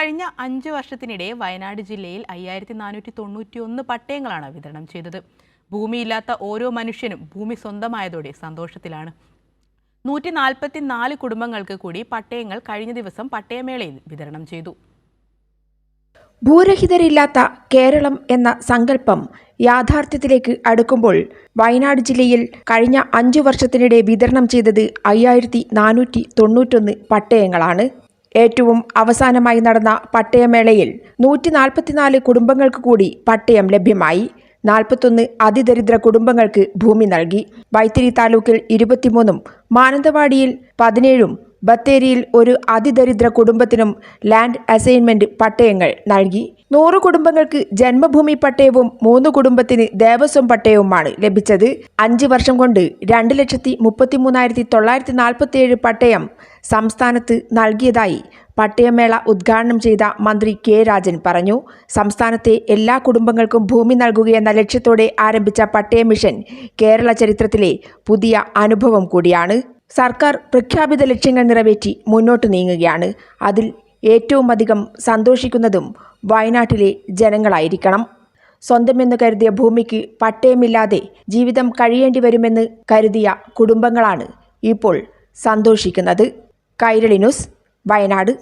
കഴിഞ്ഞ അഞ്ച് വർഷത്തിനിടെ വയനാട് ജില്ലയിൽ അയ്യായിരത്തി നാനൂറ്റി തൊണ്ണൂറ്റി ഒന്ന് പട്ടയങ്ങളാണ് വിതരണം ചെയ്തത്. ഭൂമിയില്ലാത്ത ഓരോ മനുഷ്യനും ഭൂമി സ്വന്തമായതോടെ സന്തോഷത്തിലാണ്. നൂറ്റി നാൽപ്പത്തി നാല് കുടുംബങ്ങൾക്ക് കൂടി പട്ടയങ്ങൾ കഴിഞ്ഞ ദിവസം പട്ടയമേളയിൽ വിതരണം ചെയ്തു. ഭൂരഹിതരില്ലാത്ത കേരളം എന്ന സങ്കല്പം യാഥാർത്ഥ്യത്തിലേക്ക് അടുക്കുമ്പോൾ വയനാട് ജില്ലയിൽ കഴിഞ്ഞ അഞ്ചു വർഷത്തിനിടെ വിതരണം ചെയ്തത് അയ്യായിരത്തി നാനൂറ്റി തൊണ്ണൂറ്റൊന്ന് പട്ടയങ്ങളാണ്. ഏറ്റവും അവസാനമായി നടന്ന പട്ടയമേളയിൽ നൂറ്റി നാൽപ്പത്തിനാല് കുടുംബങ്ങൾക്ക് കൂടി പട്ടയം ലഭ്യമായി. നാൽപ്പത്തൊന്ന് അതിദരിദ്ര കുടുംബങ്ങൾക്ക് ഭൂമി നൽകി. വൈത്തിരി താലൂക്കിൽ ഇരുപത്തിമൂന്നും മാനന്തവാടിയിൽ പതിനേഴും ബത്തേരിയിൽ ഒരു അതിദരിദ്ര കുടുംബത്തിനും ലാൻഡ് അസൈൻമെന്റ് പട്ടയങ്ങൾ നൽകി. നൂറ് കുടുംബങ്ങൾക്ക് ജന്മഭൂമി പട്ടയവും മൂന്ന് കുടുംബത്തിന് ദേവസ്വം പട്ടയവുമാണ് ലഭിച്ചത്. അഞ്ച് വർഷം കൊണ്ട് രണ്ട് ലക്ഷത്തി മുപ്പത്തി മൂന്നായിരത്തി തൊള്ളായിരത്തി നാൽപ്പത്തിയേഴ് പട്ടയം സംസ്ഥാനത്ത് നൽകിയതായി പട്ടയമേള ഉദ്ഘാടനം ചെയ്ത മന്ത്രി കെ രാജൻ പറഞ്ഞു. സംസ്ഥാനത്തെ എല്ലാ കുടുംബങ്ങൾക്കും ഭൂമി നൽകുകയെന്ന ലക്ഷ്യത്തോടെ ആരംഭിച്ച പട്ടയ മിഷൻ കേരള ചരിത്രത്തിലെ പുതിയ അനുഭവം കൂടിയാണ്. സർക്കാർ പ്രഖ്യാപിത ലക്ഷ്യങ്ങൾ നിറവേറ്റി മുന്നോട്ട് നീങ്ങുകയാണ്. അതിൽ ഏറ്റവും അധികം സന്തോഷിക്കുന്നതും വയനാട്ടിലെ ജനങ്ങളായിരിക്കണം. സ്വന്തമെന്ന് കരുതിയ ഭൂമിക്ക് പട്ടയമില്ലാതെ ജീവിതം കഴിയേണ്ടി വരുമെന്ന് കരുതിയ കുടുംബങ്ങളാണ് ഇപ്പോൾ സന്തോഷിക്കുന്നത്. കൈരളി ന്യൂസ് വയനാട്